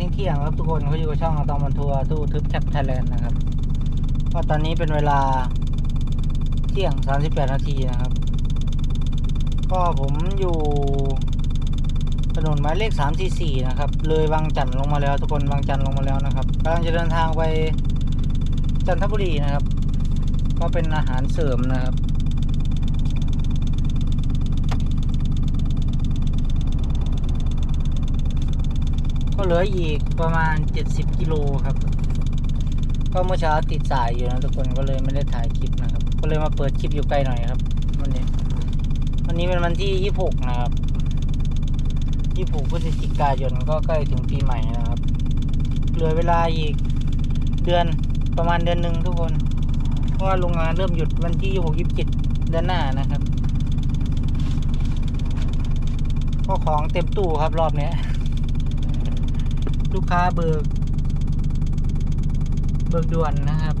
ดีตอนเที่ยงครับทุกคนเขาอยู่กับช่องอะตอมบันทัวร์ตู้ทึบแท็บไทยแลนด์นะครับก็ตอนนี้เป็นเวลาเที่ยง 38 นาทีนะครับ ก็ผมอยู่ถนนหมายเลข 344 นะครับ เลยวังจันทร์ลงมาแล้วทุกคนวังจันทร์ลงมาแล้วนะครับกำลังจะเดินทางไปจันทบุรีนะครับ ก็เป็นอาหารเสริมนะครับ ก็เหลืออีกประมาณ 70 กิโลครับ ก็เมื่อเช้าติดสายอยู่นะทุกคนก็เลยไม่ได้ถ่ายคลิปนะครับ ก็เลยมาเปิดคลิปอยู่ไกลหน่อยครับวันนี้วันนี้เป็นวันที่ 26 นะครับ 26พฤศจิกายนก็ใกล้ถึงปีใหม่นะครับ เหลือเวลาอีกเดือนประมาณเดือนหนึ่งทุกคน เพราะว่าโรงงานเริ่มหยุดวันที่ 26 27 เดือนหน้านะครับก็ของเต็มตู้ครับรอบนี้ ลูกค้าเบิก เบิกด่วนนะครับ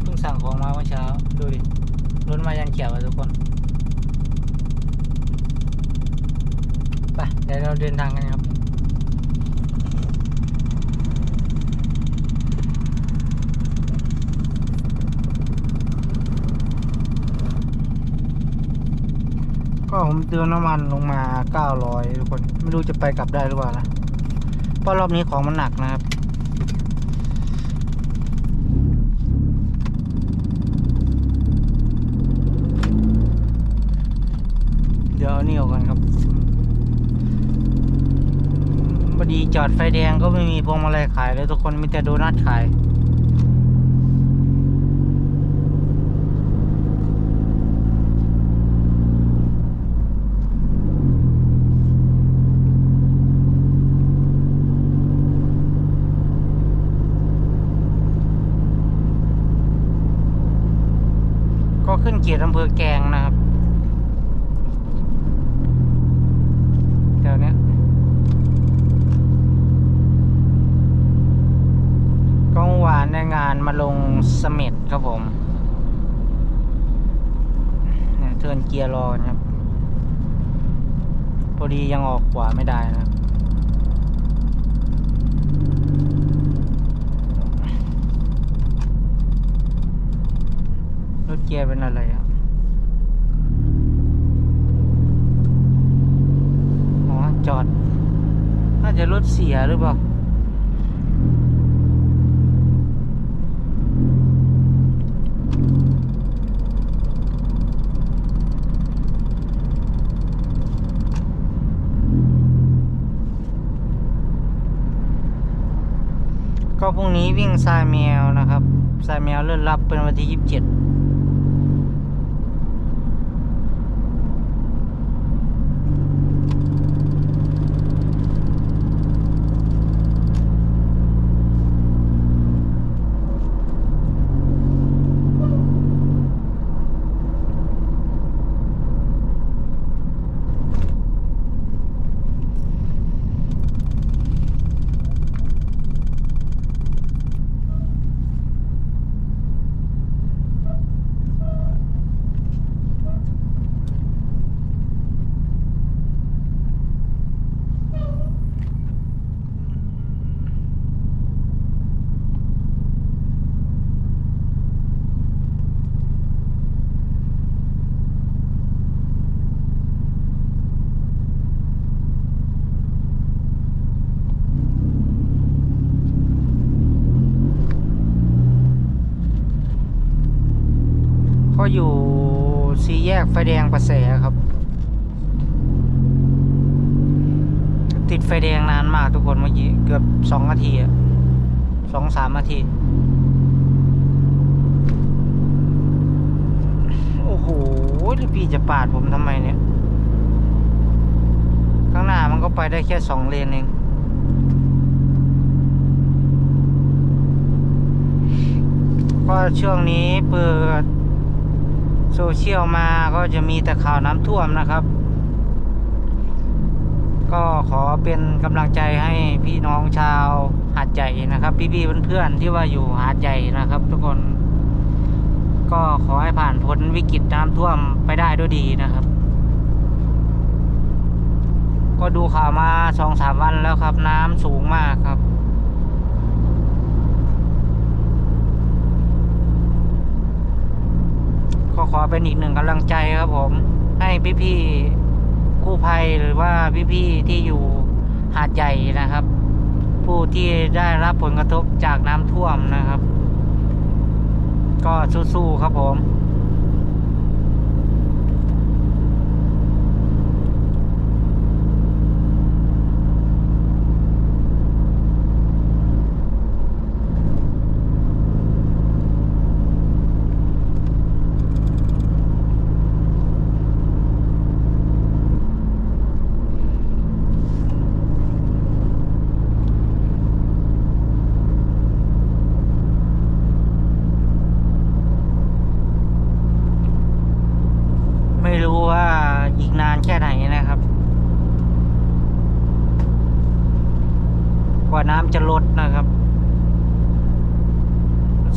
เพิ่งสั่งของมาเมื่อเช้า ดูดิล้นมายันเขียวอะทุกคนไปเดี๋ยวเราเดินทางกันครับก็ผมเติมน้ำมันลงมา 900 ทุกคน ไม่รู้จะไปกลับได้หรือเปล่านะ ราะรอบนี้ของมันหนักนะครับ เดี๋ยวเอานี่ออกก่อนครับพอดีจอดไฟแดงก็ไม่มีพวงมาลัยขายเลยทุกคนมีแต่โดนัทขาย ก็ขึ้นเกียร ตอำเภอแกงนะครับแถวเนี้ยก็เมื่อวานได้งานมาลงเสม็ดครับผมเนี่ยเทินเกียร์รอนะครับ พอดียังออกขวาไม่ได้นะครับ รถ เกียร์เป็นอะไรอะอ๋อจอด น่าจะรถเสียหรือเปล่าก็พรุ่งนี้วิ่งทรายแมวนะครับทรายแมวเลื่อนรับเป็นวันที่ยี่สิบเจ็ด อยู่สีแยกไฟแดงประแสครับ ติดไฟแดงนานมากทุกคนเมื่อกี้เกือบสองนาทีสองสามนาที โอ้โหแล้วพี่จะปาดผมทำไมเนี่ย ข้างหน้ามันก็ไปได้แค่สองเลนเองก็ช่วงนี้เปิด โซเชียลมาก็จะมีแต่ข่าวน้ำท่วมนะครับ ก็ขอเป็นกำลังใจให้พี่น้องชาวหาดใหญ่นะครับ พี่ๆเพื่อนๆที่ว่าอยู่หาดใหญ่นะครับ ทุกคน ก็ขอให้ผ่านพ้นวิกฤตน้ำท่วมไปได้ด้วยดีนะครับ ก็ดูข่าวมาสองสามวันแล้วครับ น้ำสูงมากครับ ก็ขอเป็นอีกหนึ่งกำลังใจครับผม ให้พี่ๆกู้ภัยหรือว่าพี่ๆที่อยู่หาดใหญ่นะครับ ผู้ที่ได้รับผลกระทบจากน้ำท่วมนะครับ ก็สู้ๆครับผมรู้ว่าอีกนานแค่ไหนนะครับ กว่าน้ำ จะลดนะครับ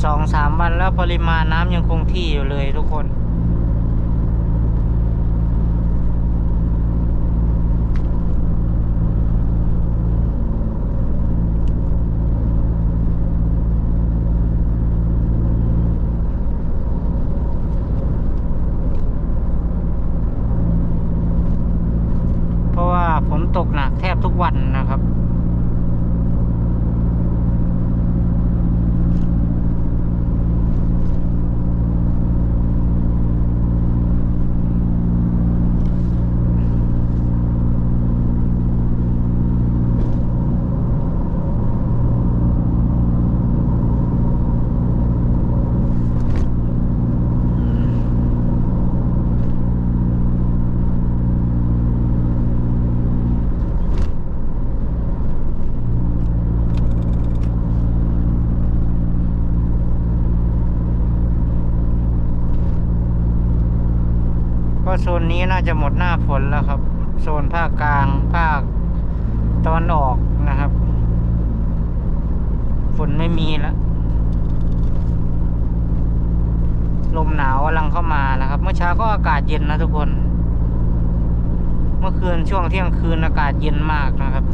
สองสามวันแล้วปริมาณน้ำยังคงที่อยู่เลยทุกคน เพราะว่าฝนตกหนักแทบทุกวันนะครับ ก็ โซนนี้น่าจะหมดหน้าฝนแล้วครับ โซนภาคกลางภาคตะวันออกนะครับฝนไม่มีแล้วลมหนาวกำลังเข้ามานะครับ เมื่อเช้าก็อากาศเย็นนะทุกคน เมื่อคืนช่วงเที่ยงคืนอากาศเย็นมากนะครับ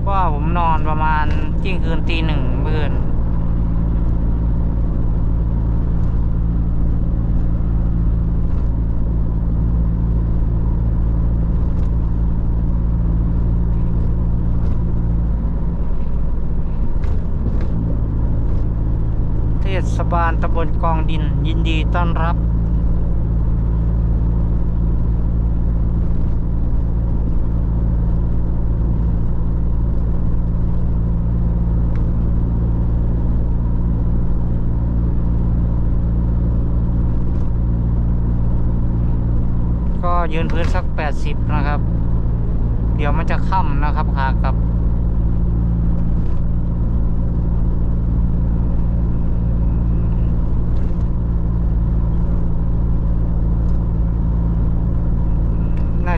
เพราะว่าผมนอนประมาณเที่ยงคืนตีหนึ่งเมื่อคืน เทศ บาลตำบลกองดิน ยินดีต้อนรับ ก็ยืนพื้นสัก 80 นะครับ เดี๋ยวมันจะค่ำนะครับขากลับ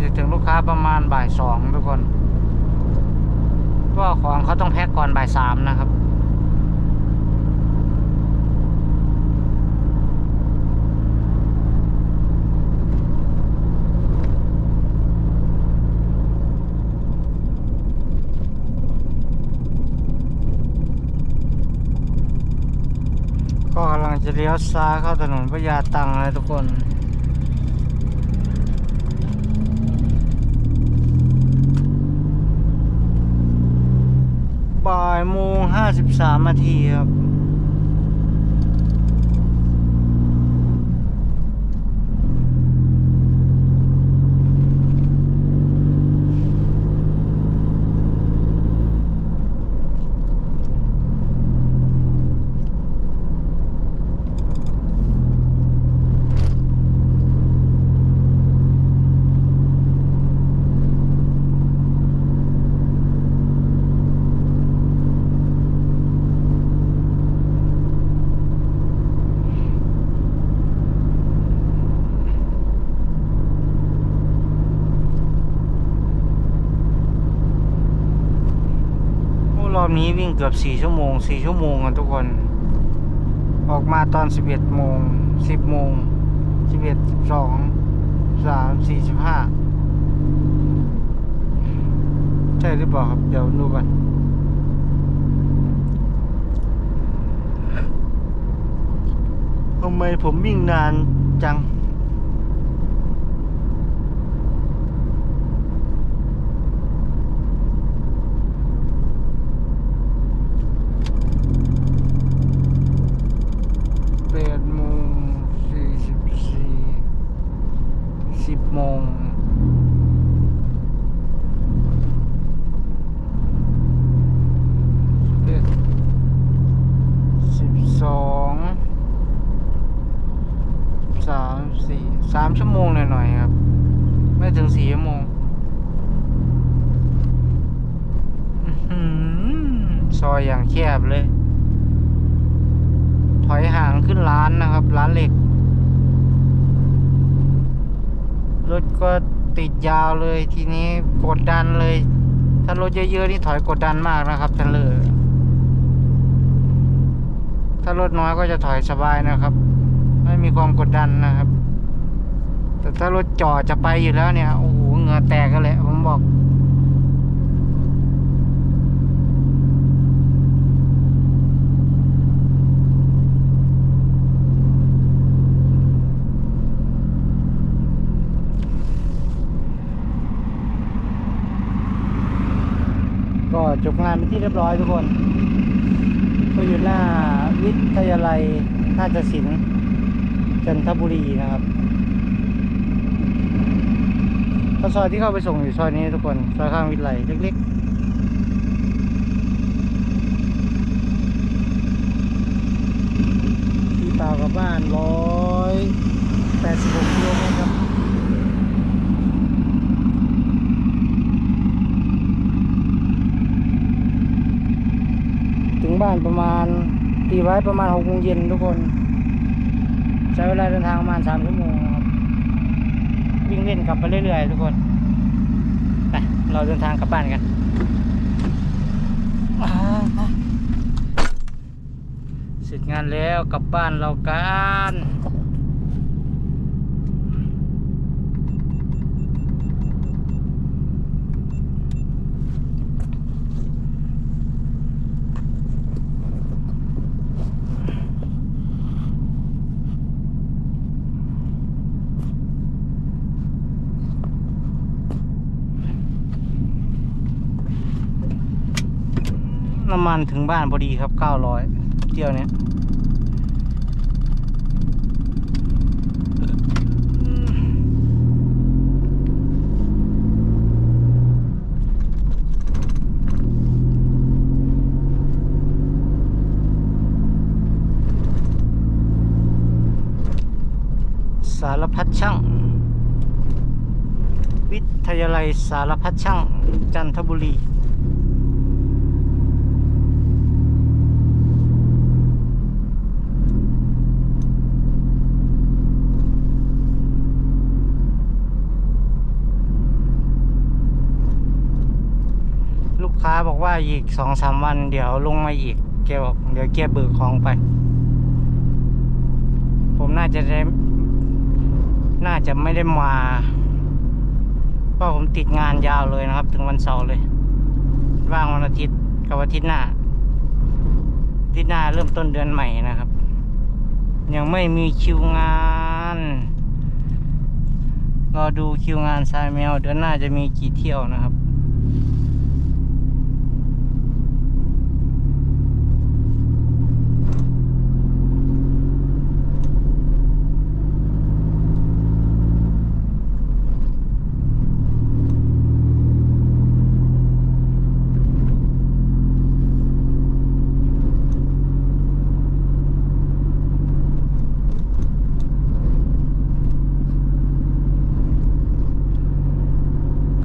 จะถึงลูกค้าประมาณบ่ายสองทุกคนเพราะของเขาต้องแพ็คก่อนบ่ายสามนะครับก็กำลังจะเลี้ยวซ้ายเข้าถนนพญาตังเลยทุกคน บ่ายโมงห้าสิบสามนาทีครับ โอบนี้วิ่งเกือบสี่ชั่วโมงสี่ชั่วโมงกันทุกคน ออกมาตอนสิบเอ็ดโมงสิบโมงสิบเอ็ดสิบสองสามสี่สิบห้าใช่หรือเปล่าครับ เดี๋ยวดูกันทำไมผมวิ่งนานจัง แปดโมงสี่สิบสี่สิบโมงเอ็ดสิบสองสามสี่สามชั่วโมงหน่อยๆครับ ไม่ถึงสี่ชั่วโมงอื้อหือซอยอย่างแคบเลย ถอยห่างขึ้นร้านนะครับ ร้านเหล็ก ร ถก็ติดยาวเลยทีนี้กดดันเลย ถ้ารถเยอะๆนี่ถอยกดดันมากนะครับทันเลยถ้ารถน้อยก็จะถอยสบายนะครับ ไม่มีความกดดันนะครับ แต่ถ้ารถจอดจะไปอยู่แล้วเนี่ยโอ้โหเหงื่อแตกกันแหละผมบอก ก็ จบงานเป็นที่เรียบร้อยทุกคนก็อยู่หน้าวิทยาลัยนาฏศิลป์จันทบุรีนะครับก็ซอยที่เข้าไปส่งอยู่ซอยนี้ทุกคนซอยข้างวิทยาลัยเล็กๆที่เปล่ากับบ้านร้อยแปดสิบหกกิโลเมตรครับ ถึงบ้านประมาณตีไว้ประมาณหกโมงเย็นทุกคน ใช้เวลาเดินทางประมาณสามชั่วโมงครับวิ่งเล่นกลับไปเรื่อยๆทุกคนไปเราเดินทางกลับบ้านกันเสร็จงานแล้วกลับบ้านเรากัน น้ำมันถึงบ้านพอดีครับ 900 เที่ยวเนี้ยสารพัดช่าง วิทยาลัยสารพัดช่าง จันทบุรี ลูกค้าบอก ว่าอีกสองสามวัน เดี๋ยวลงมาอีกแกบอกเดี๋ยวแกเบิกของไป ผมน่าจะได้ น่าจะไม่ได้มาเพราะผมติดงานยาวเลยนะครับ ถึงวันเสาร์เลยว่างวันอาทิตย์กับอาทิตย์หน้าอาทิตย์หน้าเริ่มต้นเดือนใหม่นะครับ ยังไม่มีคิวงานรอดูคิวงานทรายแมวเดือนหน้าจะมีกี่เที่ยวนะครับ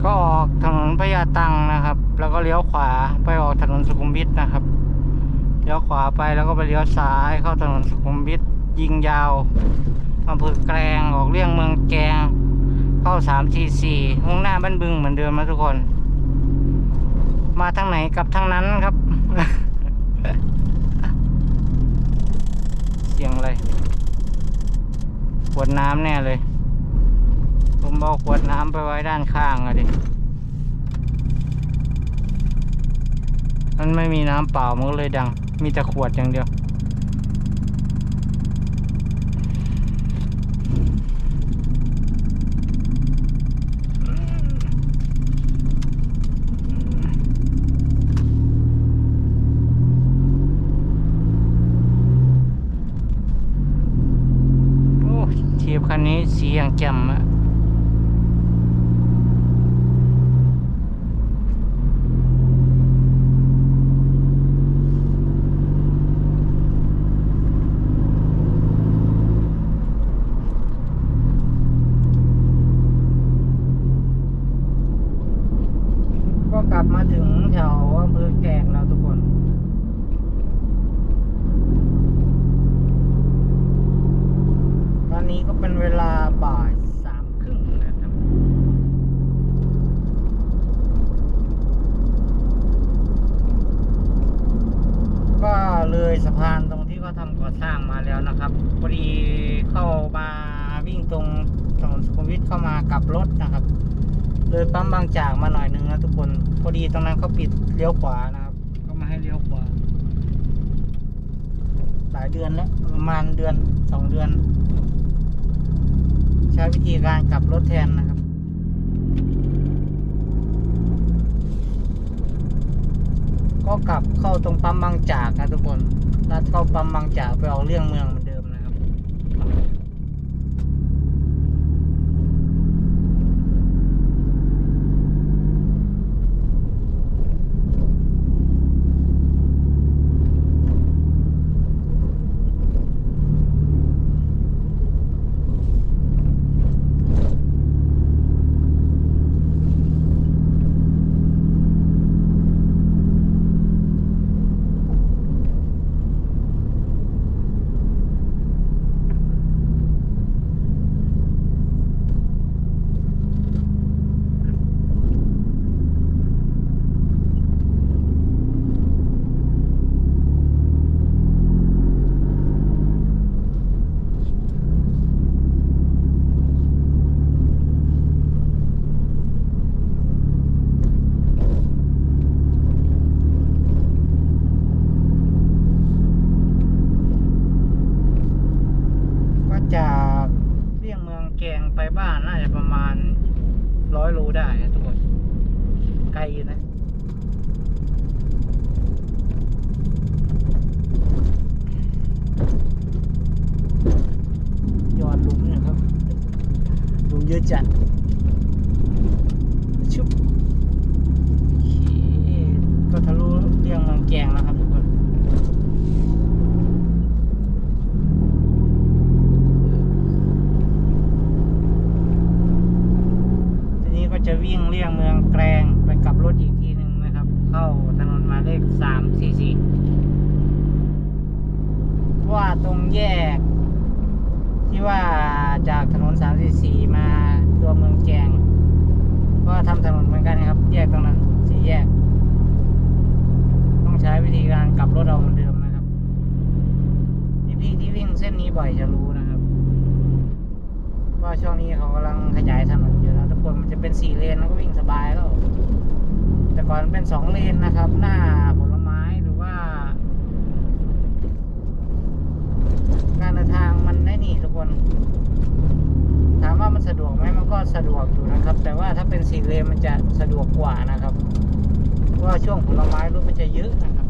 ก็ออกถนนพญาตังนะครับ แล้วก็เลี้ยว ขวาไปออกถนนสุขุมวิทนะครับเลี้ยวขวาไปแล้วก็ไปเลี้ยวซ้ายเข้าถนนสุขุมวิทยิงยาวอำเภอแกลงออกเลี่ยงเมืองแกง เข้าสามทีสี่มุ่งหน้าบ้านบึงเหมือนเดิมนะทุกคน มาทางไหนกับทางนั้นครับ เสียงอะไรขวดน้ำแน่เลย ผมบอกขวดน้ำไปไว้ด้านข้างอะดิ มันไม่มีน้ำเปล่ามันก็เลยดัง มีแต่ขวดอย่างเดียว วียงแจ่มอะก็กลับมาถึงแถวอำเภอแกลงแล้วทุกคน ตอนนี้ก็เป็นเวลาบ่ายสามครึ่งนะครับ ก็เลยสะพานตรงที่เขาทำก่อสร้างมาแล้วนะครับพอดีเข้ามา วิ่งตรงถนนสุขุมวิทเข้ามากลับรถนะครับ เลยปั๊มบางจากมาหน่อยนึงนะทุกคนพอดีตรงนั้นเขาปิดเลี้ยวขวานะครับ ก็มาให้เลี้ยวขวาหลายเดือนแล้วประมาณเดือนสองเดือน ใช้วิธีการกลับรถแทนนะครับก็กลับเข้าตรงปั๊มบางจากนะทุกคนลัดเข้าปั๊มบางจากไปออกเลี่ยงเมืองเหมือน เลี่ยงเมืองแกลงไปกลับรถอีกทีหนึ่งนะครับ เข้าถนนมาเลขสามสี่สี่ว่าตรงแยก ที่ว่าจากถนนสามสี่สี่มาตัวเมืองแกงก็ทำถนนเหมือนกันครับ แยกตรงนั้นสี่แยก ต้องใช้วิธีการกลับรถเอาเหมือนเดิมนะครับพี่ๆที่วิ่งเส้นนี้บ่อยจะรู้นะครับว่าช่วงนี้เขากำลังขยายถนนอยู่ กคนมันจะเป็นสี่เลนแล้วก็วิ่งสบายแล้ว แต่ก่อนเป็นสองเลนนะครับ หน้าผลไม้หรือว่า การเดินทางมันได้หนีทุกคน ถามว่ามันสะดวกไหมมันก็สะดวกอยู่นะครับ แต่ว่าถ้าเป็นสี่เลนมันจะสะดวกกว่านะครับเพราะว่าช่วงผลไม้รถมันจะเยอะนะครับ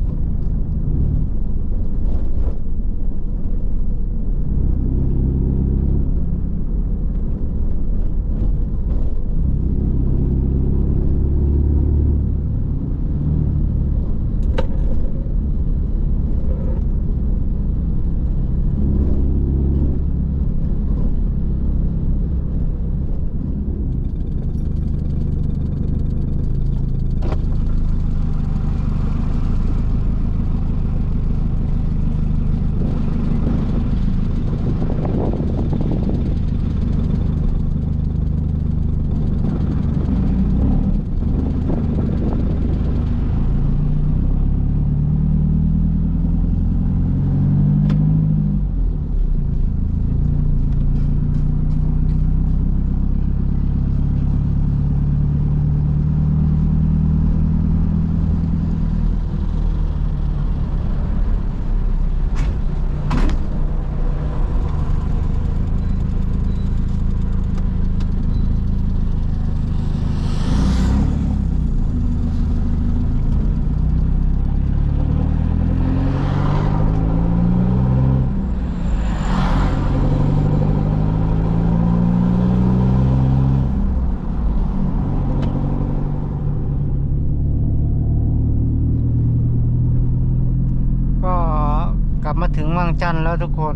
ก บมาถึงวังจันทร์ แล้วทุกคน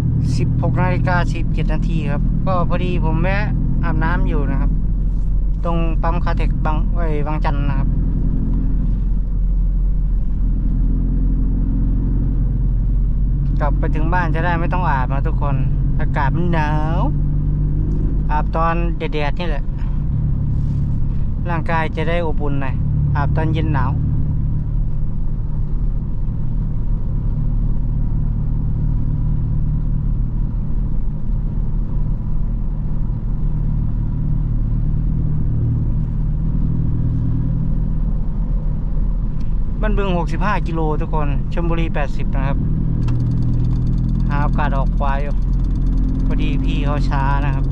16นาฬิกา17นาทีครับ ก็พอดีผมแวะอาบน้ำอยู่นะครับ ตรงปั๊มคาเทคบางไว้ยวังจันทร์นะครับ กลับไปถึงบ้านจะได้ไม่ต้องอาบนะทุกคน อากาศมันหนาว อาบตอนแดดๆนี่แหละ ร่างกายจะได้อบอุ่นหน่อยอาบตอนเย็นหนาว บ้านบึง 65 กิโลทุกคนชลบุรี 80 นะครับ หาโอกาสออกควายอยู่พอดีพี่เขาช้านะครับ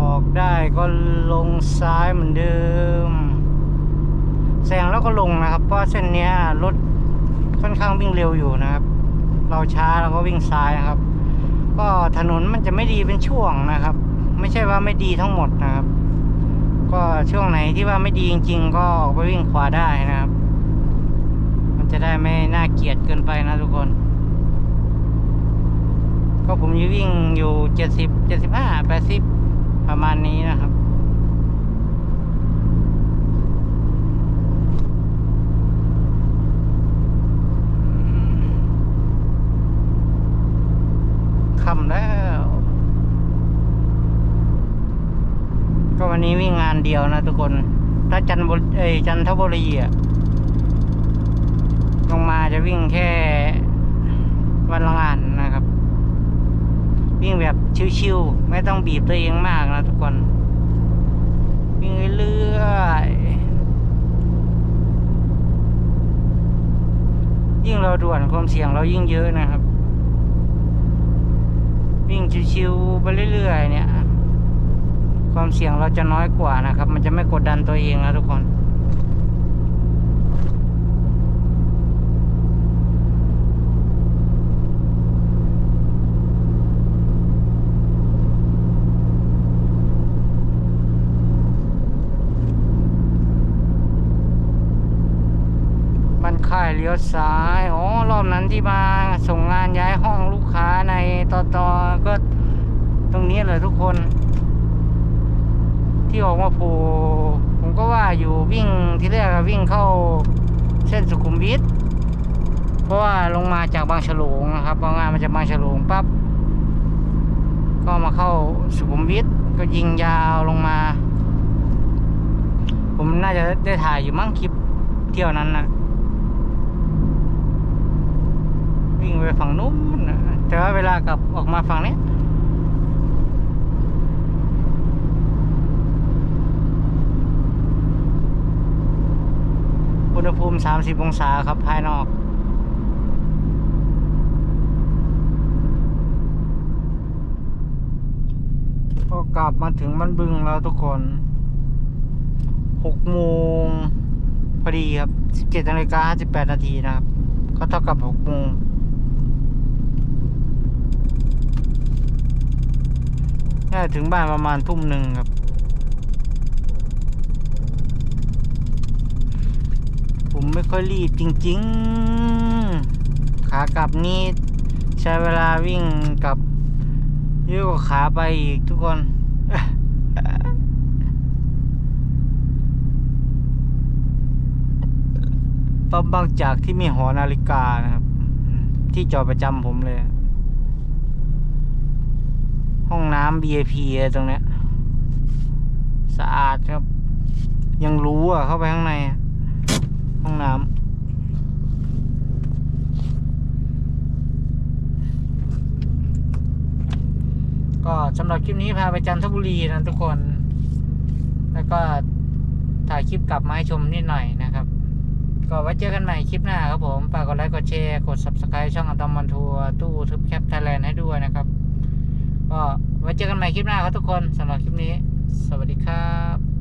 ออกได้ก็ลงซ้ายเหมือนเดิมแซงแล้วก็ลงนะครับ เพราะเส้นนี้รถค่อนข้างวิ่งเร็วอยู่นะครับ เราช้าเราก็วิ่งซ้ายนะครับ ก็ถนนมันจะไม่ดีเป็นช่วงนะครับ ไม่ใช่ว่าไม่ดีทั้งหมดนะครับ ก็ช่วงไหนที่ว่าไม่ดีจริง ๆ ก็ออกไปวิ่งขวาได้นะครับ มันจะได้ไม่น่าเกลียดเกินไปนะทุกคน ก็ผมจะวิ่งอยู่เจ็ดสิบเจ็ดสิบห้าแปดสิบประมาณนี้นะครับ ค่ำแล้ว ก็วันนี้วิ่งงานเดียวนะทุกคน ถ้าจันทบุรีเอจันทบุรีอะลงมาจะวิ่งแค่วันละงานนะครับ วิ่งแบบชิวๆไม่ต้องบีบตัวเองมากนะทุกคน วิ่งเรื่อยยิ่งเราด่วนความเสี่ยงเรายิ่งเยอะนะครับ วิ่งชิวๆไปเรื่อยๆเนี่ย ความเสี่ยงเราจะน้อยกว่านะครับ มันจะไม่กดดันตัวเองนะทุกคน ค่ายเลี้ยวซ้าย อ๋อ รอบนั้นที่มาส่งงานย้ายห้องลูกค้าในตอตอก็ตรงนี้เลยทุกคน ที่ออกมาโผล่ผมก็ว่าอยู่วิ่งที่แรกวิ่งเข้าเส้นสุขุมวิทเพราะว่าลงมาจากบางฉลงนะครับบางงานมาจากบางฉลงปั๊บก็มาเข้าสุขุมวิทก็ยิงยาวลงมา ผมน่าจะได้ถ่ายอยู่มั้งคลิปเที่ยวนั้นนะ วิ่งไปฝั่งนู้นแต่ว่าเวลากลับออกมาฝั่งนี้อุณหภูมิ 30 องศาครับภายนอกก็กลับมาถึงบ้านบึงแล้วทุกคน 6 โมงพอดีครับ 17นาฬิกา58นาทีนะครับ ก็เท่ากับ 6 โมง น่าถึงบ้านประมาณทุ่มหนึ่งครับ ผมไม่ค่อยรีบจริง ๆ ขากลับนี่ใช้เวลาวิ่งกลับเยอะกว่าขาไปอีกทุกคนปั๊มบางจากที่มีหอนาฬิกานะครับ ที่จอดประจำผมเลย ห้องน้ำ VIP อะไรตรงเนี้ยสะอาดครับ ยังรู้อะเข้าไปข้างใน ห้องน้ำก็สำหรับคลิปนี้พาไปจันทบุรีนะทุกคน แล้วก็ถ่ายคลิปกลับมาให้ชมนิดหน่อยนะครับ ก็ไว้เจอกันใหม่คลิปหน้าครับผม ฝากกดไลค์ กดแชร์ กด subscribe ช่องอัตอมมันทัวร์ตู้ทึบแคปไทยแลนด์ให้ด้วยนะครับ ก็ไว้เจอกันใหม่คลิปหน้าครับทุกคนสำหรับคลิปนี้ สวัสดีครับ